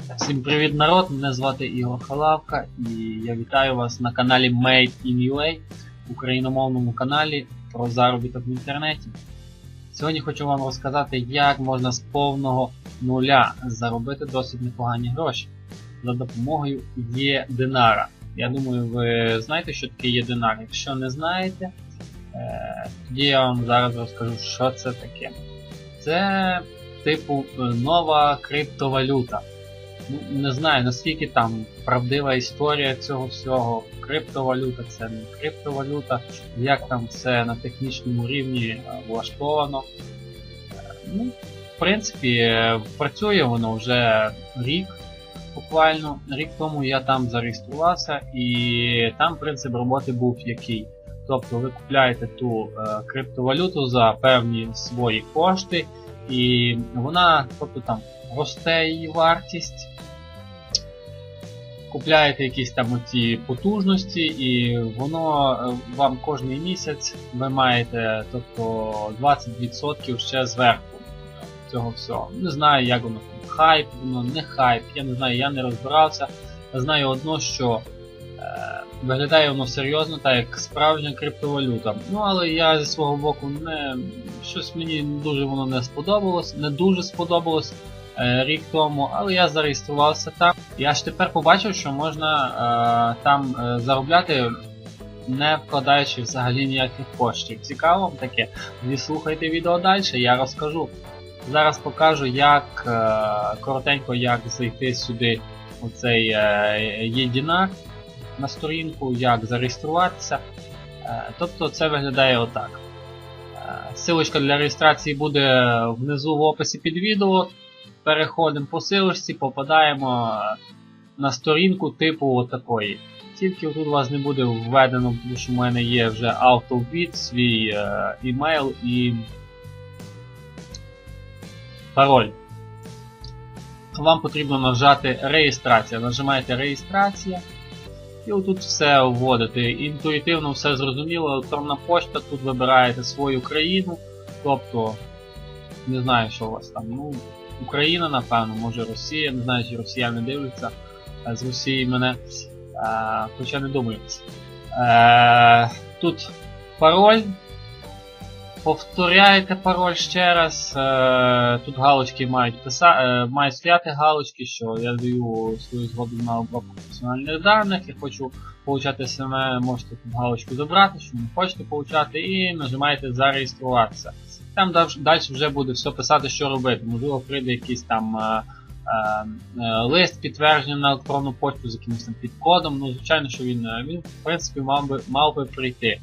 Всім привіт народ! Мене звати Ігор Халавка і я вітаю вас на каналі Made in UA, україномовному каналі про заробіток в інтернеті. Сьогодні хочу вам розказати, як можна з повного нуля заробити досить непогані гроші за допомогою є-динара. Я думаю, ви знаєте, що таке є-динар. Якщо не знаєте, е, тоді я вам зараз розкажу, що це таке. Це типу нова криптовалюта. Не знаю наскільки там правдива історія цього всього. Криптовалюта це не криптовалюта, як там все на технічному рівні е, влаштовано. Е, Ну, в принципі, е, працює воно вже рік. Буквально рік тому я там зареєструвався, і там принцип роботи був який. Тобто ви купляєте ту е, криптовалюту за певні свої кошти, і вона, тобто там росте її вартість. Купляєте якісь там оці потужності, і воно е, вам кожний місяць ви маєте тобто 20% ще зверху цього всього. Не знаю, як воно хайп, воно не хайп, я не знаю, я не розбирався. Знаю одно, що е, виглядає воно серйозно, так як справжня криптовалюта. Ну але я зі свого боку не щось мені дуже воно не сподобалось, не дуже сподобалось рік тому, але я зареєструвався там. Я ж тепер побачив, що можна е, там е, заробляти. Не вкладаючи взагалі ніяких коштів. Цікаво таке? Ви слухайте відео далі, я розкажу. Зараз покажу, як е, коротенько як зайти сюди у цей е, єдинар на сторінку, як зареєструватися. Е, тобто це виглядає отак. Е, Силочка для реєстрації буде внизу в описі під відео. Переходимо по силочці, попадаємо е, на сторінку типу отакої. Тільки тут у вас не буде введено, тому що в мене є вже автовід, свій е, імейл і пароль. Вам потрібно нажати реєстрація. Нажимаєте реєстрація. І отут все вводите. Інтуїтивно все зрозуміло. Електронна почта, тут вибираєте свою країну. Тобто, не знаю, що у вас там. Ну, Україна, напевно, може Росія, не знаю, чи росіяни дивляться е, з Росії мене. Е, хоча не думаю. Е, тут пароль. Повторяєте пароль ще раз. Е, тут галочки мають писа... е, мають стояти галочки, що я даю свою згоду на обробку персональних даних. Я хочу получати саме, можете тут галочку забрати, що не хочете получати, і нажимаєте зареєструватися. Там далі вже буде все писати, що робити. Можливо, прийде якийсь там е, е, е, лист підтвердження на електронну почту з якимось там підкодом. Ну, звичайно, що він, е, він в принципі мав би, мав би прийти.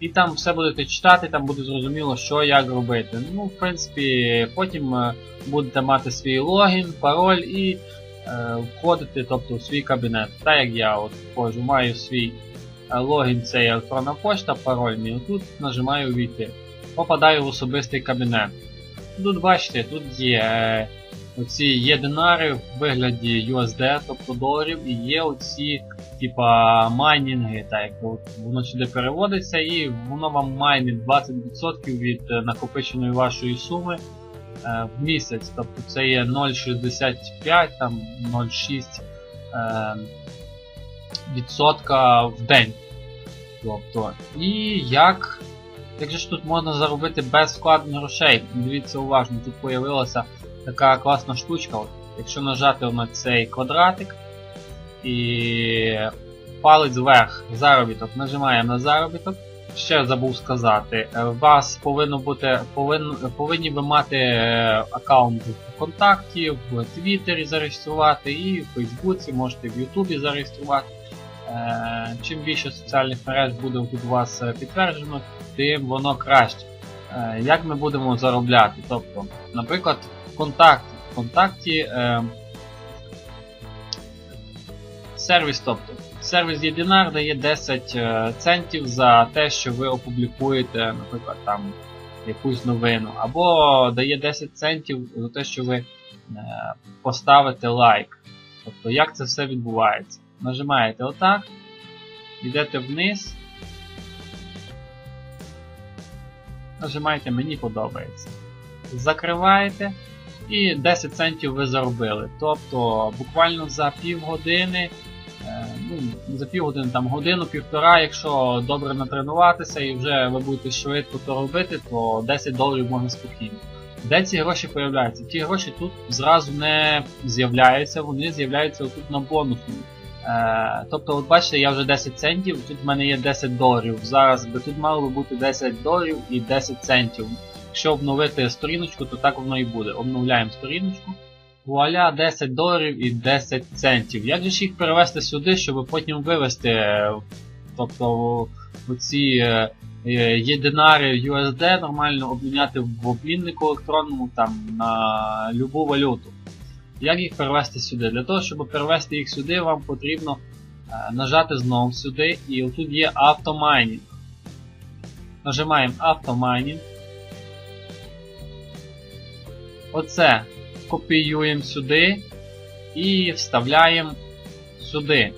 І там все будете читати, там буде зрозуміло, що як робити. Ну, в принципі, потім е, будете мати свій логін, пароль і е, входити тобто, в свій кабінет. Так як я от входжу, маю свій логін, це електронна почта, пароль мій. Тут нажимаю війти. Попадаю в особистий кабінет. Тут бачите, тут є е, оці є динари в вигляді USD, тобто доларів, і є оці типа майнінги, так воно сюди переводиться і воно вам майнить 20% від е, накопиченої вашої суми е, в місяць. Тобто це є 0,65, там 0,6 е, відсотка в день. Тобто, і як як же ж тут можна заробити без вкладення грошей? Дивіться уважно, тут з'явилася така класна штучка. Якщо нажати на цей квадратик і палець вверх, заробіток, нажимаємо на заробіток. Ще забув сказати, е, у вас повинно бути, повин, повинні ви мати е, аккаунт в ВКонтакті, в Твіттері зареєструвати і в Фейсбуці, можете в Ютубі зареєструвати. Е, Чим більше соціальних мереж буде у вас підтверджено, тим воно краще. Як ми будемо заробляти? Тобто, наприклад, ВКонтакті. ВКонтакті е, сервіс, тобто, сервіс Єдинар дає 10 е, центів за те, що ви опублікуєте, наприклад, там якусь новину, або дає 10 центів за те, що ви е, поставите лайк. Тобто, як це все відбувається? Нажимаєте отак, йдете вниз. Нажимаєте Мені подобається. Закриваєте і 10 центів ви заробили. Тобто буквально за півгодини, е, ну, за півгодини, там годину-півтора, якщо добре натренуватися і вже ви будете швидко то робити, то 10 доларів можна спокійно. Де ці гроші появляються? Ті гроші тут зразу не з'являються, вони з'являються тут на бонусному. Е, тобто, от бачите, я вже 10 центів, тут в мене є 10 доларів. Зараз би тут мало би бути 10 доларів і 10 центів. Якщо обновити сторіночку, то так воно і буде. Обновляємо сторіночку. Вуаля, 10 доларів і 10 центів. Як же ж їх перевести сюди, щоб потім вивести е, тобто, оці е, е, єдинари USD нормально обміняти в обміннику електронному там, на любу валюту. Як їх перевести сюди? Для того, щоб перевести їх сюди, вам потрібно е, нажати знову сюди, і тут є автомайнінг. Нажимаємо автомайнінг. Оце копіюємо сюди і вставляємо сюди.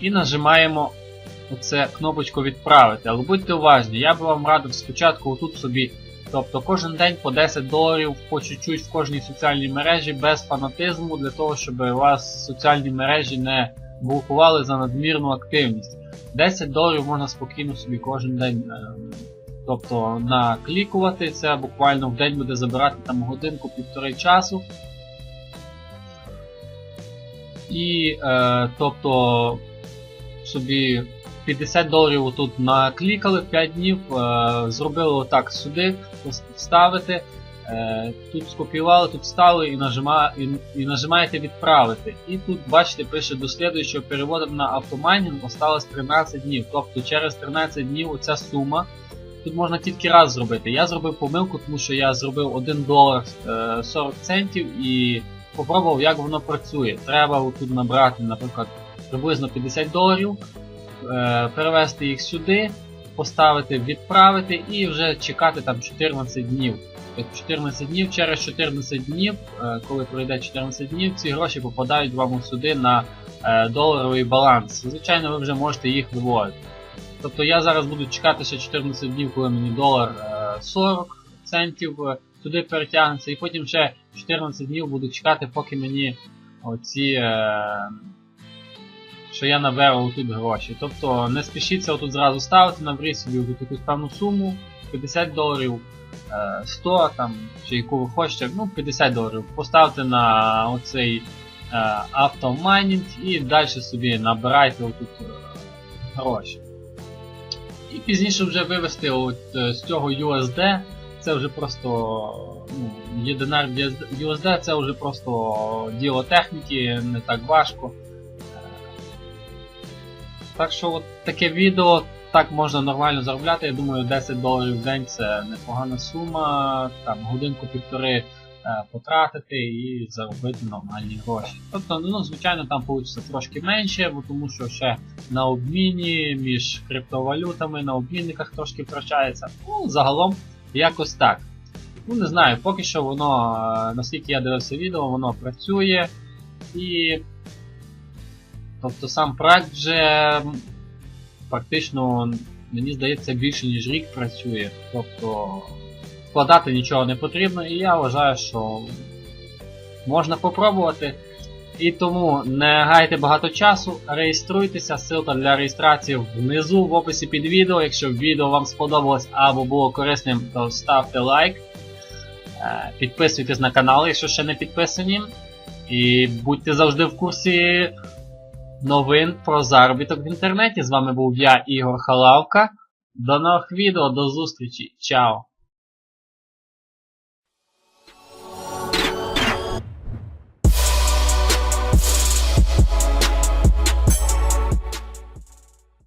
І нажимаємо оце кнопочку відправити. Але будьте уважні, я би вам радив спочатку отут собі Тобто кожен день по 10 доларів по чуть-чуть в кожній соціальній мережі без фанатизму, для того, щоб вас соціальні мережі не блокували за надмірну активність. 10 доларів можна спокійно собі кожен день е, тобто, наклікувати. Це буквально в день буде забирати там годинку-півтори часу. І е, тобто собі 50 доларів тут наклікали 5 днів, е, зробили отак сюди, вставити, е, тут скопіювали, тут вставили і, нажима, і, і нажимаєте відправити. І тут, бачите, пише до слідуючого переводом на автомайнінг осталось 13 днів. Тобто через 13 днів оця сума. Тут можна тільки раз зробити. Я зробив помилку, тому що я зробив 1 долар 40 е, центів і попробував, як воно працює. Треба тут набрати, наприклад, приблизно 50 доларів. Е, перевести їх сюди, поставити, відправити і вже чекати там 14 днів. 14 днів, через 14 днів, е, коли пройде 14 днів, ці гроші попадають вам сюди на е, доларовий баланс. Звичайно, ви вже можете їх виводити. Тобто я зараз буду чекати ще 14 днів, коли мені долар 40 центів туди перетягнеться, і потім ще 14 днів буду чекати, поки мені оці що я наберу тут гроші. Тобто не спішіться отут зразу ставити, наберіть собі якусь певну суму, 50 доларів, 100 е, там, чи яку ви хочете, ну 50 доларів. Поставте на оцей е, автомайнінг і далі собі набирайте отут е, гроші. І пізніше вже вивести от з цього USD. Це вже просто ну, єдинар USD, це вже просто діло техніки, не так важко. Так що от таке відео так можна нормально заробляти. Я думаю, 10 доларів в день це непогана сума, там годинку-півтори е, потратити і заробити нормальні гроші. Тобто, ну, звичайно, там вийде трошки менше, бо тому що ще на обміні між криптовалютами, на обмінниках трошки втрачається. Ну, загалом якось так. Ну, не знаю, поки що воно, е, наскільки я дивився відео, воно працює. І Тобто сам проект вже практично, мені здається, більше ніж рік працює. Тобто вкладати нічого не потрібно, і я вважаю, що можна попробувати. І тому не гайте багато часу, реєструйтеся, ссылка для реєстрації внизу в описі під відео. Якщо відео вам сподобалось або було корисним, то ставте лайк. Е, підписуйтесь на канал, якщо ще не підписані. І будьте завжди в курсі новин про заробіток в інтернеті. З вами був я, Ігор Халавка. До нових відео, до зустрічі. Чао!